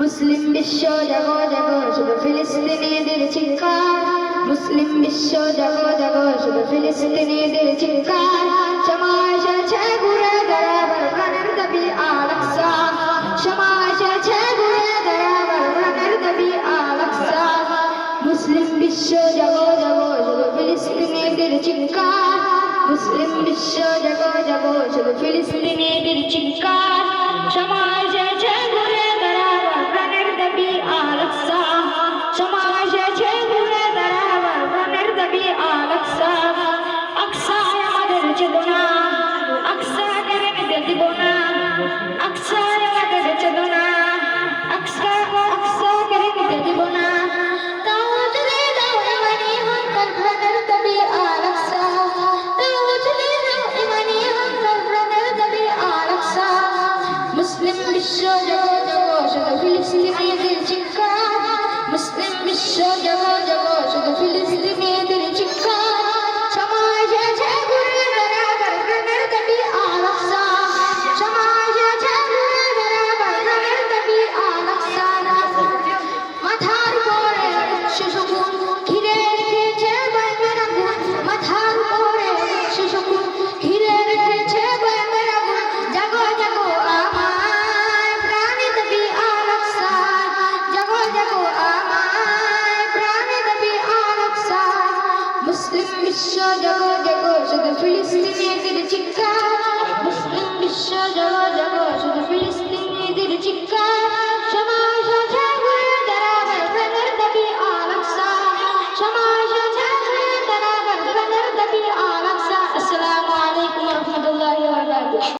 Müslim bir şöyle böyle böyle Filistin'idir çıkar. Müslim bir şöyle böyle böyle Filistin'idir çıkar. Şamaşa çegure beraber Kanar da bir alaksa. Şamaşa çegure beraber Kanar da bir alaksa. Müslim bir şöyle böyle böyle Filistin'idir çıkar. Müslim bir şöyle böyle böyle Filistin'idir çıkar. বিশ্ব জগৎ জগৎ সদা ফিলিক্স লিখিয়ে що дякую.